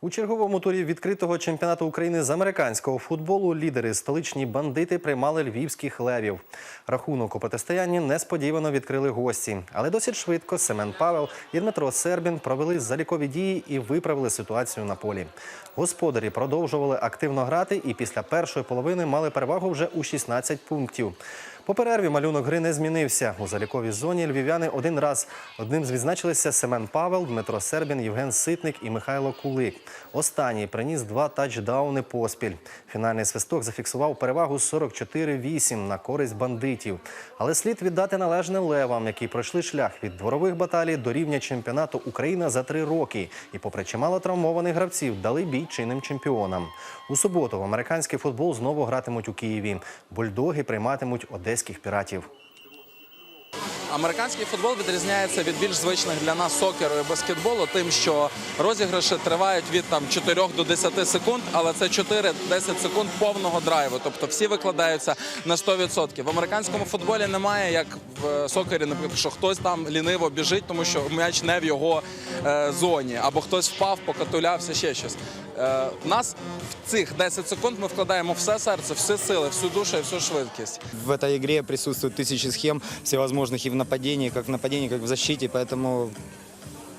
У черговому турі відкритого чемпіонату України з американського футболу лідери столичні бандити приймали львівських левів. Рахунок у протистоянні несподівано відкрили гості, але досить швидко Семен Павел і Дмитро Сербін провели залікові дії і виправили ситуацію на полі. Господарі продовжували активно грати і після першої половини мали перевагу вже у 16 пунктів. По перерві малюнок гри не змінився. У заліковій зоні львів'яни один раз. Одним з відзначилися Семен Павел, Дмитро Сербін, Євген Ситник і Михайло Кулик. Останній приніс два тачдауни поспіль. Фінальний свисток зафіксував перевагу 44-8 на користь бандитів. Але слід віддати належне левам, які пройшли шлях від дворових баталій до рівня чемпіонату України за три роки. І, попри чимало травмованих гравців, дали бій чинним чемпіонам. У суботу в американський футбол знову гратимуть у Києві. Бульдоги прийматимуть одеських піратів. Американський футбол відрізняється від більш звичних для нас сокеру і баскетболу, тим, що розіграші тривають від там 4 до 10 секунд, але це 4-10 секунд повного драйву. Тобто всі викладаються на 100%. В американському футболі немає, як в е, сокері, наприклад, що хтось там ліниво біжить, тому що м'яч не в його е, зоні, або хтось впав, покатулявся, ще щось. Е, в нас в цих 10 секунд ми вкладаємо все серце, всі сили, всю душу і всю швидкість. В этой игре присутствуют тысячи схем всевозможных и в Нападении, как в нападении, как в защите, поэтому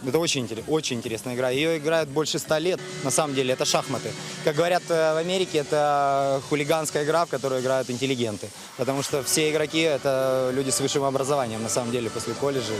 это очень, очень интересная игра. Ее играют больше ста лет, на самом деле, это шахматы. Как говорят э, в Америке, это хулиганская игра, в которую играют интеллигенты, потому что все игроки — это люди с высшим образованием, на самом деле, после колледжа.